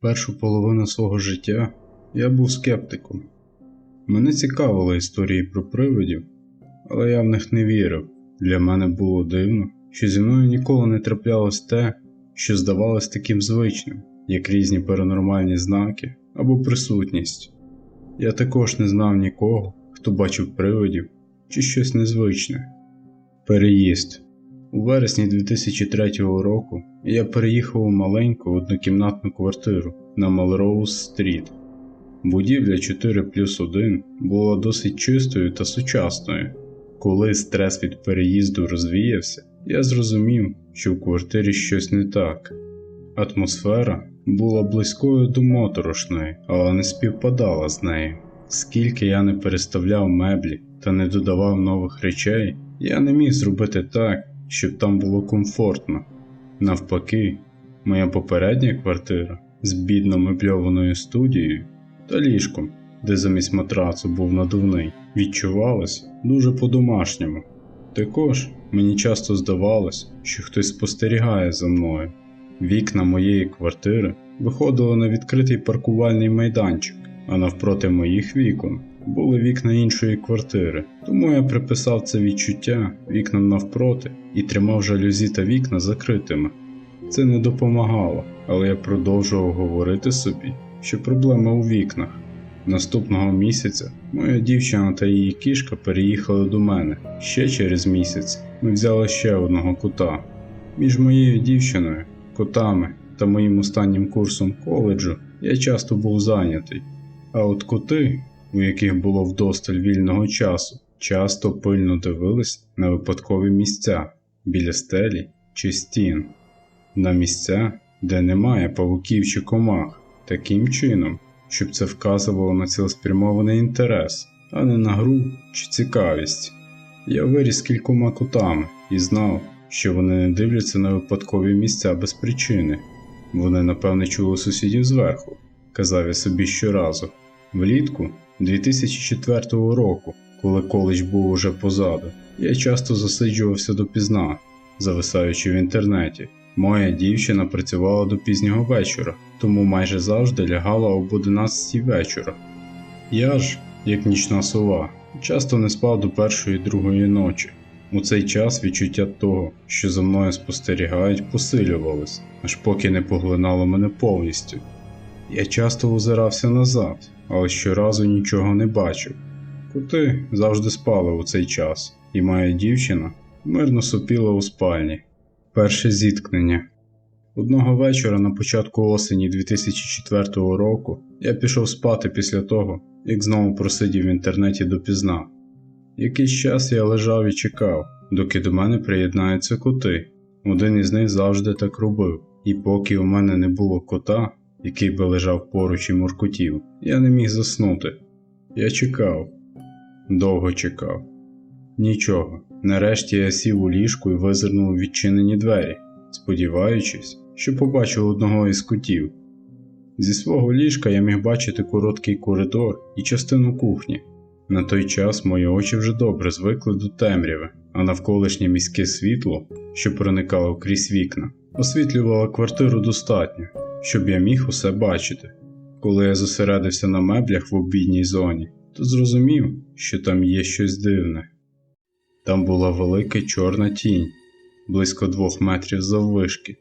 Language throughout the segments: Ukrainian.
Першу половину свого життя я був скептиком. Мене цікавили історії про привидів, але я в них не вірив. Для мене було дивно, що зі мною ніколи не траплялось те, що здавалось таким звичним, як різні паранормальні знаки або присутність. Я також не знав нікого, хто бачив привидів чи щось незвичне. Переїзд у вересні 2003 року я переїхав у маленьку однокімнатну квартиру на Мелроуз Стріт. Будівля 4 плюс 1 була досить чистою та сучасною. Коли стрес від переїзду розвіявся, я зрозумів, що в квартирі щось не так. Атмосфера була близькою до моторошної, але не співпадала з нею. Скільки я не переставляв меблі та не додавав нових речей, я не міг зробити так, щоб там було комфортно. Навпаки, моя попередня квартира з бідно мебльованою студією та ліжком, де замість матрацу був надувний, відчувалась дуже по-домашньому. Також мені часто здавалось, що хтось спостерігає за мною. Вікна моєї квартири виходили на відкритий паркувальний майданчик, а навпроти моїх вікон були вікна іншої квартири, тому я приписав це відчуття вікнам навпроти і тримав жалюзі та вікна закритими. Це не допомагало, але я продовжував говорити собі, що проблема у вікнах. Наступного місяця моя дівчина та її кішка переїхали до мене. Ще через місяць ми взяли ще одного кота. Між моєю дівчиною, котами та моїм останнім курсом коледжу я часто був зайнятий. А от коти, у яких було вдосталь вільного часу, часто пильно дивились на випадкові місця біля стелі чи стін, на місця, де немає павуків чи комах, таким чином, щоб це вказувало на цілеспрямований інтерес, а не на гру чи цікавість. Я виріс кількома котами і знав, що вони не дивляться на випадкові місця без причини. Вони, напевне, чули сусідів зверху, казав я собі щоразу. Влітку 2004 року, коли коледж був уже позаду, я часто засиджувався допізна, зависаючи в інтернеті. Моя дівчина працювала до пізнього вечора, тому майже завжди лягала об 11 вечора. Я ж, як нічна сова, часто не спав до першої другої ночі. У цей час відчуття того, що за мною спостерігають, посилювалось, аж поки не поглинало мене повністю. Я часто озирався назад, але щоразу нічого не бачив. Коти завжди спали у цей час, і моя дівчина мирно сопіла у спальні. Перше зіткнення. Одного вечора на початку осені 2004 року я пішов спати після того, як знову просидів в інтернеті допізна. Якийсь час я лежав і чекав, доки до мене приєднаються коти. Один із них завжди так робив, і поки у мене не було кота, який би лежав поруч і муркотів, я не міг заснути. Я чекав, довго чекав. Нічого. Нарешті я сів у ліжку і визирнув відчинені двері, сподіваючись, що побачу одного із котів. Зі свого ліжка я міг бачити короткий коридор і частину кухні. На той час мої очі вже добре звикли до темряви, а навколишнє міське світло, що проникало крізь вікна, освітлювало квартиру достатньо, щоб я міг усе бачити. Коли я зосередився на меблях в обідній зоні, то зрозумів, що там є щось дивне. Там була велика чорна тінь, близько двох метрів заввишки,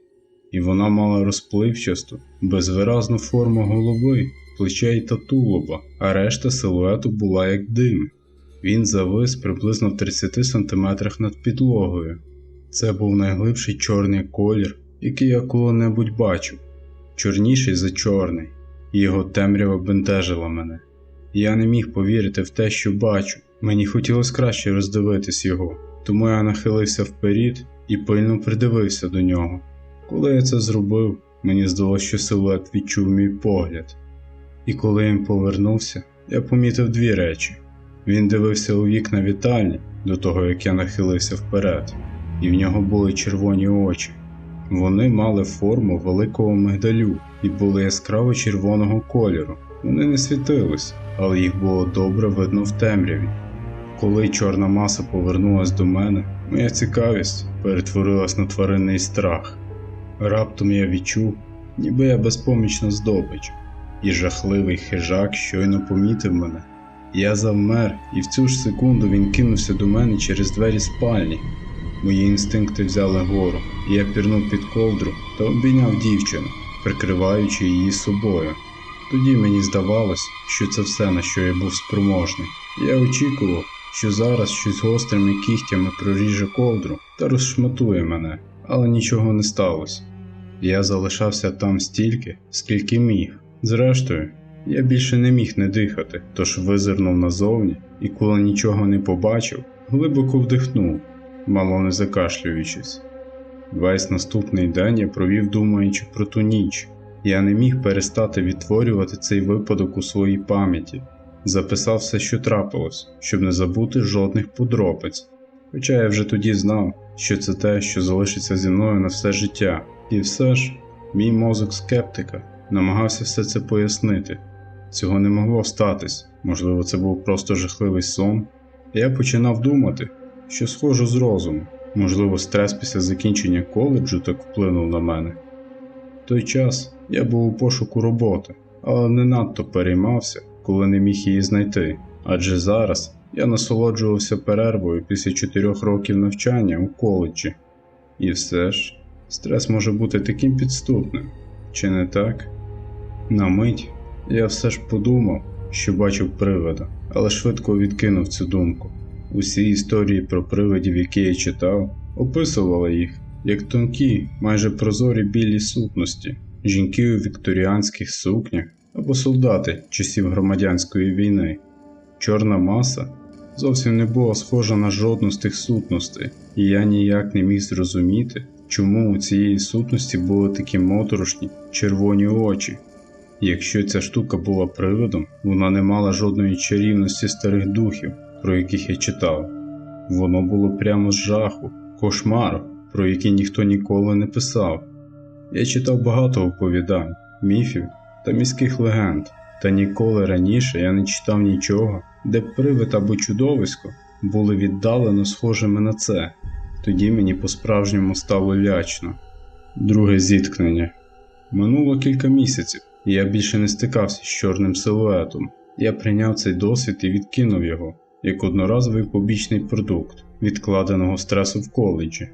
і вона мала розпливчасту, безвиразну форму голови, плечей та тулуба, а решта силуету була як дим. Він завис приблизно в 30 сантиметрах над підлогою. Це був найглибший чорний колір, який я коли-небудь бачив, чорніший за чорний, і його темрява бентежила мене. Я не міг повірити в те, що бачу. Мені хотілося краще роздивитись його, тому я нахилився вперед і пильно придивився до нього. Коли я це зробив, мені здалося, що силует відчув мій погляд. І коли він повернувся, я помітив дві речі. Він дивився у вікна вітальні до того, як я нахилився вперед, і в нього були червоні очі. Вони мали форму великого мигдалю і були яскраво червоного кольору. Вони не світились, але їх було добре видно в темряві. Коли чорна маса повернулась до мене, моя цікавість перетворилась на тваринний страх. Раптом я відчув, ніби я безпомічна здобич, і жахливий хижак щойно помітив мене. Я завмер, і в цю ж секунду він кинувся до мене через двері спальні. Мої інстинкти взяли гору, і я пірнув під ковдру та обійняв дівчину, прикриваючи її собою. Тоді мені здавалось, що це все, на що я був спроможний. Я очікував, що зараз щось гострими кігтями проріже ковдру та розшматує мене, але нічого не сталося. Я залишався там стільки, скільки міг. Зрештою, я більше не міг не дихати, тож визирнув назовні і, коли нічого не побачив, глибоко вдихнув, мало не закашлюючись. Весь наступний день я провів думаючи про ту ніч. Я не міг перестати відтворювати цей випадок у своїй пам'яті, записав все, що трапилось, щоб не забути жодних подробиць. Хоча я вже тоді знав, що це те, що залишиться зі мною на все життя, і все ж, мій мозок скептика намагався все це пояснити. Цього не могло статись, можливо, це був просто жахливий сон. Я починав думати, що схожу з розуму, можливо, стрес після закінчення коледжу так вплинув на мене. В той час я був у пошуку роботи, але не надто переймався, коли не міг її знайти, адже зараз я насолоджувався перервою після чотирьох років навчання у коледжі. І все ж, стрес може бути таким підступним, чи не так? На мить я все ж подумав, що бачив привида, але швидко відкинув цю думку. Усі історії про привидів, які я читав, описували їх як тонкі, майже прозорі білі сутності, жінки у вікторіанських сукнях або солдати часів громадянської війни. Чорна маса зовсім не була схожа на жодну з тих сутностей, і я ніяк не міг зрозуміти, чому у цієї сутності були такі моторошні червоні очі. Якщо ця штука була привидом, вона не мала жодної чарівності старих духів, про яких я читав. Воно було прямо з жаху, кошмару, про які ніхто ніколи не писав. Я читав багато оповідань, міфів та міських легенд, та ніколи раніше я не читав нічого, де привид або чудовисько були віддалено схожими на це. Тоді мені по-справжньому стало лячно. Друге зіткнення. Минуло кілька місяців, і я більше не стикався з чорним силуетом. Я прийняв цей досвід і відкинув його, як одноразовий побічний продукт відкладеного стресу в коледжі.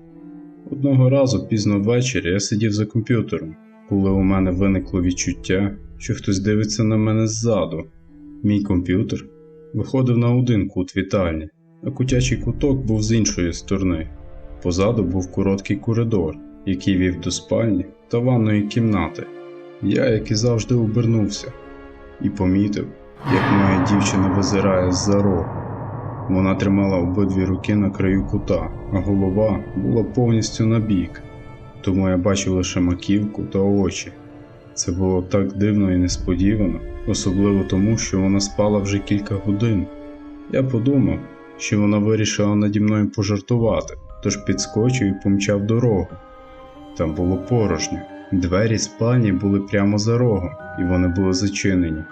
Одного разу пізно ввечері я сидів за комп'ютером, коли у мене виникло відчуття, що хтось дивиться на мене ззаду. Мій комп'ютер виходив на один кут вітальні, а кутячий куток був з іншої сторони. Позаду був короткий коридор, який вів до спальні та ванної кімнати. Я, як і завжди, обернувся і помітив, як моя дівчина визирає з-за рогу. Вона тримала обидві руки на краю кута, а голова була повністю набік, тому я бачив лише маківку та очі. Це було так дивно і несподівано, особливо тому, що вона спала вже кілька годин. Я подумав, що вона вирішила наді мною пожартувати, тож підскочив і помчав дорогу. Там було порожньо. Двері спальні були прямо за рогом, і вони були зачинені.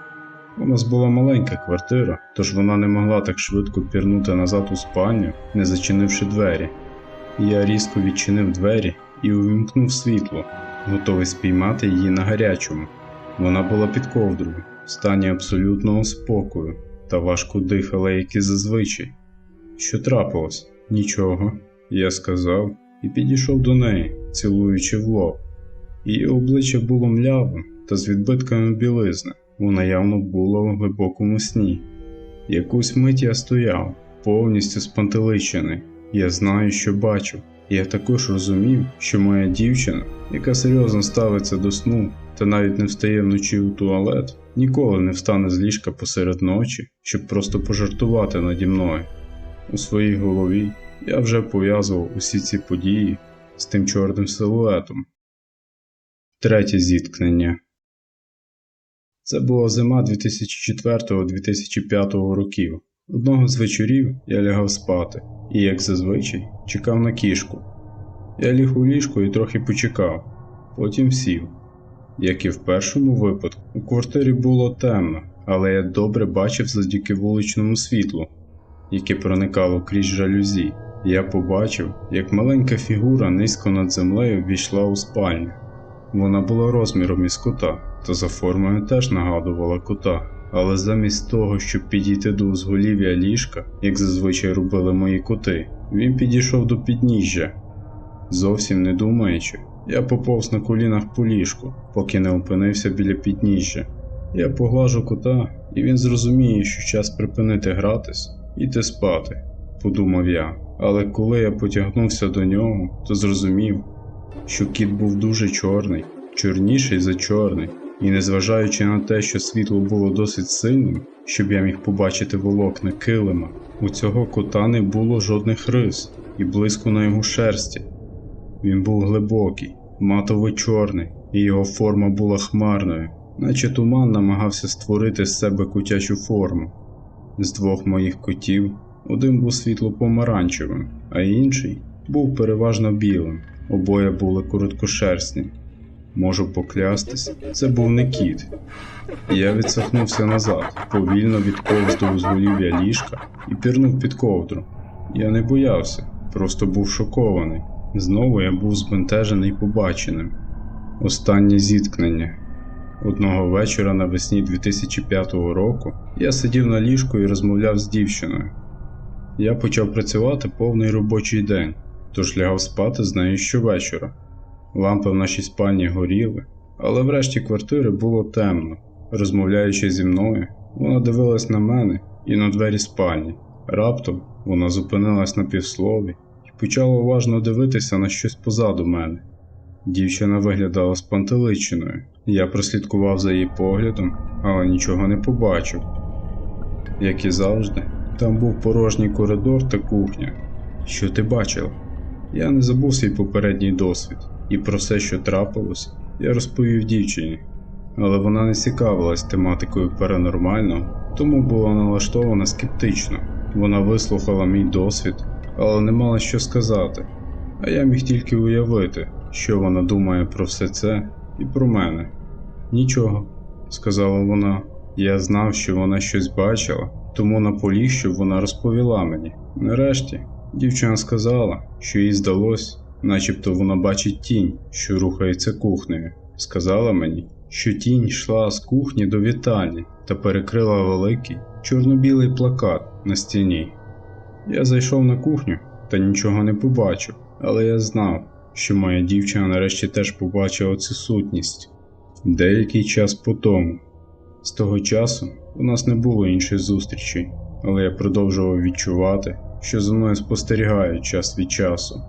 У нас була маленька квартира, тож вона не могла так швидко пірнути назад у спальню, не зачинивши двері. Я різко відчинив двері і увімкнув світло, готовий спіймати її на гарячому. Вона була під ковдрою, в стані абсолютного спокою та важко дихала, як і зазвичай. Що трапилось? Нічого, я сказав і підійшов до неї, цілуючи в лоб. Її обличчя було млявим та з відбитками білизни. Вона явно була у глибокому сні. Якусь мить я стояв, повністю спантеличений. Я знаю, що бачу. Я також розумів, що моя дівчина, яка серйозно ставиться до сну та навіть не встає вночі у туалет, ніколи не встане з ліжка посеред ночі, щоб просто пожартувати наді мною. У своїй голові я вже пов'язував усі ці події з тим чорним силуетом. Третє зіткнення. Це була зима 2004-2005 років. Одного з вечорів я лягав спати і, як зазвичай, чекав на кішку. Я ліг у ліжко і трохи почекав, потім сів. Як і в першому випадку, у квартирі було темно, але я добре бачив завдяки вуличному світлу, яке проникало крізь жалюзі. Я побачив, як маленька фігура низько над землею війшла у спальню. Вона була розміром із кота, та за формою теж нагадувала кота. Але замість того, щоб підійти до узголів'я ліжка, як зазвичай робили мої коти, він підійшов до підніжжя. Зовсім не думаючи, я поповз на колінах по ліжку, поки не опинився біля підніжжя. Я поглажу кота, і він зрозуміє, що час припинити гратись, іти спати, подумав я. Але коли я потягнувся до нього, то зрозумів, що кіт був дуже чорний, чорніший за чорний, і незважаючи на те, що світло було досить сильним, щоб я міг побачити волокна килима, у цього кота не було жодних рис і блиску на його шерсті. Він був глибокий, матово чорний, і його форма була хмарною, наче туман намагався створити з себе котячу форму. З двох моїх котів один був світло-помаранчевим, а інший був переважно білим. Обоє були короткошерстні. Можу поклястись, це був не кіт. Я відсахнувся назад, повільно відповз до узголів'я ліжка і пірнув під ковдру. Я не боявся, просто був шокований. Знову я був збентежений побаченим. Останнє зіткнення. Одного вечора навесні 2005 року я сидів на ліжку і розмовляв з дівчиною. Я почав працювати повний робочий день, тож лягав спати з нею щовечора. Лампи в нашій спальні горіли, але врешті квартири було темно. Розмовляючи зі мною, вона дивилась на мене і на двері спальні. Раптом вона зупинилась на півслові і почала уважно дивитися на щось позаду мене. Дівчина виглядала спантеличеною. Я прослідкував за її поглядом, але нічого не побачив. Як і завжди, там був порожній коридор та кухня. Що ти бачила? Я не забув свій попередній досвід, і про все, що трапилось, я розповів дівчині. Але вона не цікавилась тематикою паранормального, тому була налаштована скептично. Вона вислухала мій досвід, але не мала що сказати. А я міг тільки уявити, що вона думає про все це і про мене. Нічого, сказала вона. Я знав, що вона щось бачила, тому наполіг, щоб вона розповіла мені. Нарешті дівчина сказала, що їй здалось, начебто вона бачить тінь, що рухається кухнею. Сказала мені, що тінь йшла з кухні до вітальні та перекрила великий чорно-білий плакат на стіні. Я зайшов на кухню та нічого не побачив, але я знав, що моя дівчина нарешті теж побачила цю сутність. Деякий час по тому. З того часу у нас не було інших зустрічей, але я продовжував відчувати, що за мною спостерігають час від часу.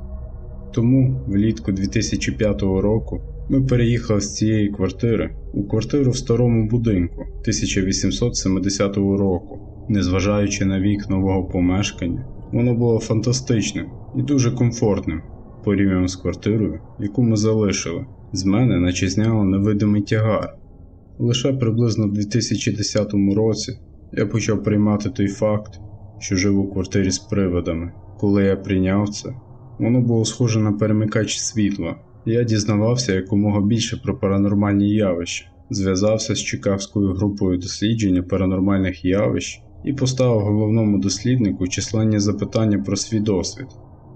Тому влітку 2005 року ми переїхали з цієї квартири у квартиру в старому будинку 1870 року. Незважаючи на вік нового помешкання, воно було фантастичним і дуже комфортним порівняно з квартирою, яку ми залишили. З мене наче зняло невидимий тягар. Лише приблизно в 2010 році я почав приймати той факт, що жив у квартирі з привидами. Коли я прийняв це, воно було схоже на перемикач світла. Я дізнавався якомога більше про паранормальні явища, зв'язався з Чикагською групою дослідження паранормальних явищ і поставив головному досліднику численні запитання про свій досвід.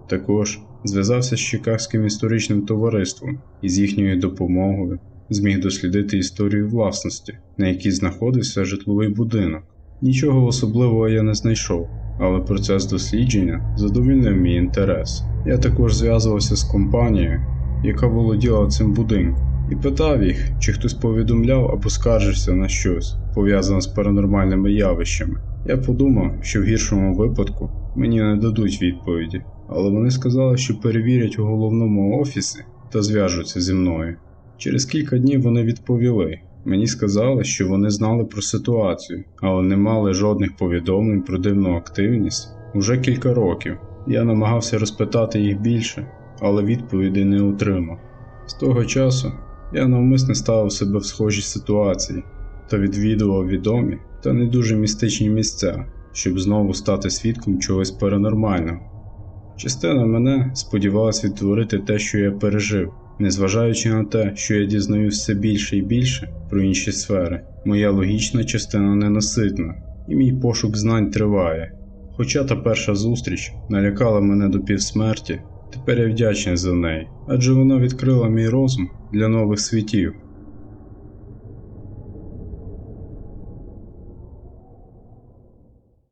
Також зв'язався з Чикагським історичним товариством і з їхньою допомогою зміг дослідити історію власності, на якій знаходився житловий будинок. Нічого особливого я не знайшов, але процес дослідження задовільнив мій інтерес. Я також зв'язувався з компанією, яка володіла цим будинком, і питав їх, чи хтось повідомляв або скаржився на щось, пов'язане з паранормальними явищами. Я подумав, що в гіршому випадку мені не дадуть відповіді, але вони сказали, що перевірять у головному офісі та зв'яжуться зі мною. Через кілька днів вони відповіли. Мені сказали, що вони знали про ситуацію, але не мали жодних повідомлень про дивну активність уже кілька років. Я намагався розпитати їх більше, але відповіді не отримав. З того часу я навмисне ставив себе в схожій ситуації та відвідував відомі та не дуже містичні місця, щоб знову стати свідком чогось паранормального. Частина мене сподівалась відтворити те, що я пережив, незважаючи на те, що я дізнаюсь все більше і більше про інші сфери, моя логічна частина ненаситна, і мій пошук знань триває. Хоча та перша зустріч налякала мене до півсмерті, Тепер я вдячний за неї, адже вона відкрила мій розум для нових світів.